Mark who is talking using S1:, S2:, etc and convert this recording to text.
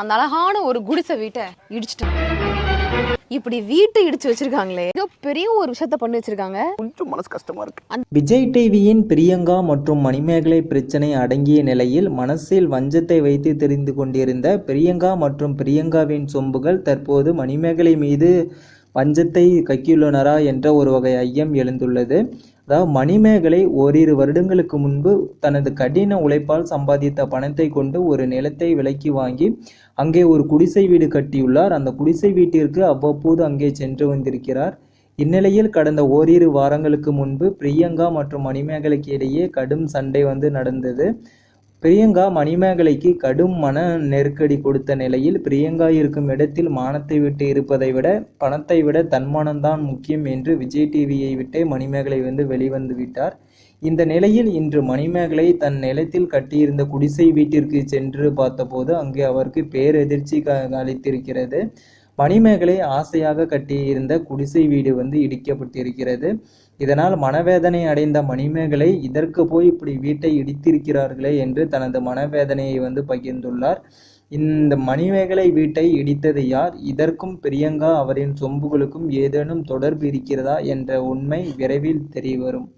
S1: அந்த அழகான ஒரு குடிசை வீட்டை இடிச்சிட்டாங்க இப்படி வீட்டை இடிச்சு வச்சிருக்காங்களே. ஏதோ பெரிய ஒரு விஷயத்த பண்ணி வச்சிருக்காங்க.
S2: கொஞ்சம் மனசு கஷ்டமா இருக்கு.
S3: விஜய் டிவியின் பிரியங்கா மற்றும் மணிமேகலை பிரச்சனை அடங்கிய நிலையில் மனசில் வஞ்சத்தை வைத்து தெரிந்து கொண்டிருந்த பிரியங்கா மற்றும் பிரியங்காவின் சொம்புகள் தற்போது மணிமேகலை மீது வஞ்சத்தை கக்கியுள்ளனரா என்ற ஒரு வகை ஐயம் எழுந்துள்ளது. அதாவது மணிமேகலை ஓரிரு வருடங்களுக்கு முன்பு தனது கடின உழைப்பால் சம்பாதித்த பணத்தை கொண்டு ஒரு நிலத்தை விலைக்கு வாங்கி அங்கே ஒரு குடிசை வீடு கட்டியுள்ளார். அந்த குடிசை வீட்டிற்கு அவ்வப்போது அங்கே சென்று வந்திருக்கிறார். இந்நிலையில் கடந்த ஓரிரு வாரங்களுக்கு முன்பு பிரியங்கா மற்றும் மணிமேகலைக்கு இடையே கடும் சண்டை வந்து நடந்தது. பிரியங்கா மணிமேகலைக்கு கடும் மன நெருக்கடி கொடுத்த நிலையில் பிரியங்கா இருக்கும் இடத்தில் மானத்தை விட்டு இருப்பதை விட பணத்தை விட தன்மானம்தான் முக்கியம் என்று விஜய் டிவியை விட்டே மணிமேகலை வந்து வெளிவந்து விட்டார். இந்த நிலையில் இன்று மணிமேகலை தன் நிலத்தில் கட்டியிருந்த குடிசை வீட்டிற்கு சென்று பார்த்தபோது அங்கே அவருக்கு பேரெதிர்ச்சி க அளித்திருக்கிறது. மணிமேகலை ஆசையாக கட்டியிருந்த குடிசை வீடு வந்து இடிக்கப்பட்டிருக்கிறது. இதனால் மனவேதனை அடைந்த மணிமேகலை இதற்கு போய் இப்படி வீட்டை இடித்திருக்கிறார்களே என்று தனது மனவேதனையை வந்து பகிர்ந்துள்ளார். இந்த மணிமேகலை வீட்டை இடித்தது யார்? இதற்கும் பிரியங்கா அவரின் சொம்புகளுக்கும் ஏதேனும் தொடர்பு இருக்கிறதா என்ற உண்மை விரைவில் தெரியவரும்.